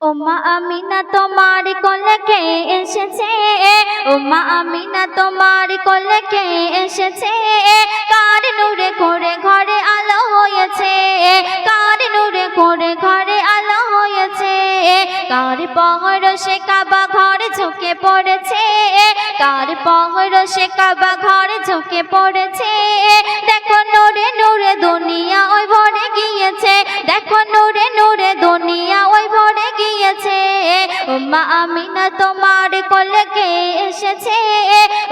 ওমা আমিনা তোমার কোলে কে এসেছে? ওমা আমিনা তোমার কোলে কে এসেছে? কার নূরে করে ঘরে আলো হয়েছে? কার নূরে করে ঘরে আলো হয়েছে? কার পহর সে কাবা ঘর ঝুঁকে পড়েছে? কার পহর সে কাবা ঘর ঝুঁকে পড়েছে? দেখো নূরে নূরে দুনিয়া ওই ভরে গিয়েছে। দেখো নূরে উম্মা আমিনা তোমার কোলে কে এসেছে?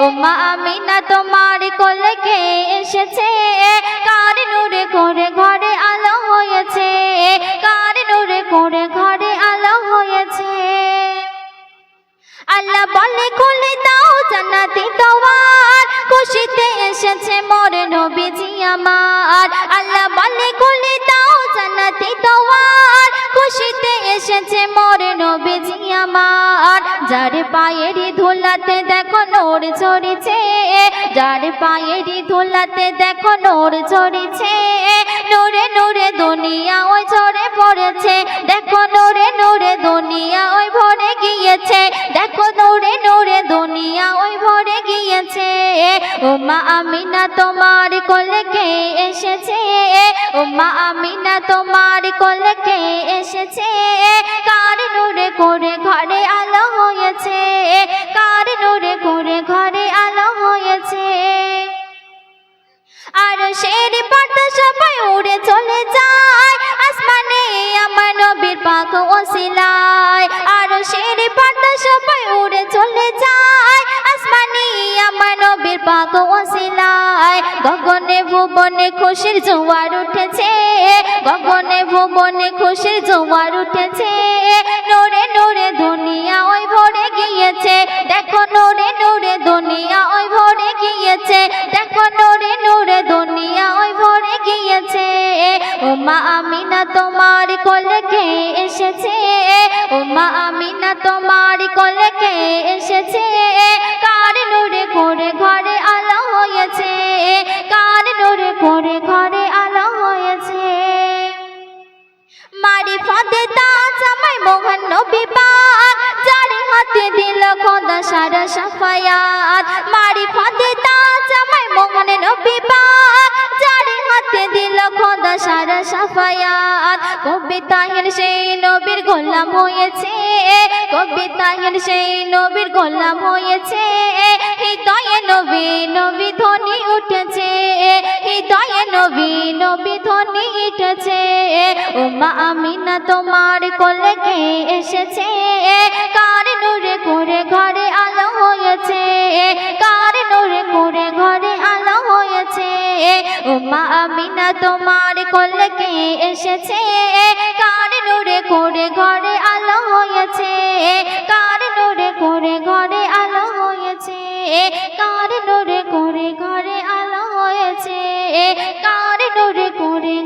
উম্মা আমিনা তোমার কোলে কে এসেছে? কার নূরে করে ঘরে আলো হয়েছে? কার নূরে করে ঘরে আলো হয়েছে? আল্লাহ বলে, খুলে দাও জান্নাতি তোমার খুশিতে এসেছে মোর নবীজি আমার। যার পায়েরই ধুলাতে দেখো নোর ঝরেছে, যার পায়েরই ধুলাতে দেখো নোর ঝরেছে, নোরে নোরে দুনিয়া ওই ঝরে পড়েছে, দেখো নোরে নোরে দুনিয়া ওই ভরে গিয়েছে, দেখো নোরে নোরে দুনিয়া ওই ভরে গিয়েছে ওমা আমিনা তোমার কোলে কে এসেছে ওমা আমিনা তোমার কোলে কে এসেছে চলে যায়। আসমানে আমার নবীর পাক আর শের পাতা সবাই উড়ে চলে যায়। আসমানে আমার নবীর পাক গগনে ভুবনে খুশির জোয়ার উঠেছে। গগনে ভুবনে খুশির জোয়ার উঠেছে। নোরে নোরে দুনিয়া ওই ভরে গিয়েছে। দেখো নোরে নোরে দুনিয়া ওই ভরে গিয়েছে। দেখো নোরে নোরে দুনিয়া ওই ভরে গিয়েছে। ওমা আমিনা তোমার কোলে কে এসেছে? ওমা আমিনা তোমার কোলে কে এসেছে? কার নূরে করে ঘরে আলো হয়েছে? কার নূরে করে ঘরে আলো হয়েছে? মারি ফাতে তাজ আমায় মোহন নবী পাক যার হাতে দিল খোদা সারা সাফায়াত। মারি ফাতে তাজ আমায় মোহন নবী সাফায়াত কবি সেই নবীর গোলাম হয়েছে। কবি তাহের সেই নবীর গোলাম হয়েছে। হৃদয়ে নবী নবী ধ্বনি উঠেছে। হৃদয়ে নবী নবী ধ্বনি উঠেছে। ওমা আমিনা তোমার কোলে এসেছে? উমা আমিনা তোমার কলকে এসেছে। কার নূরে করে ঘরে আলো হয়েছে? কার নূরে করে ঘরে আলো হয়েছে? কার নূরে করে ঘরে আলো হয়েছে? কার নূরে করে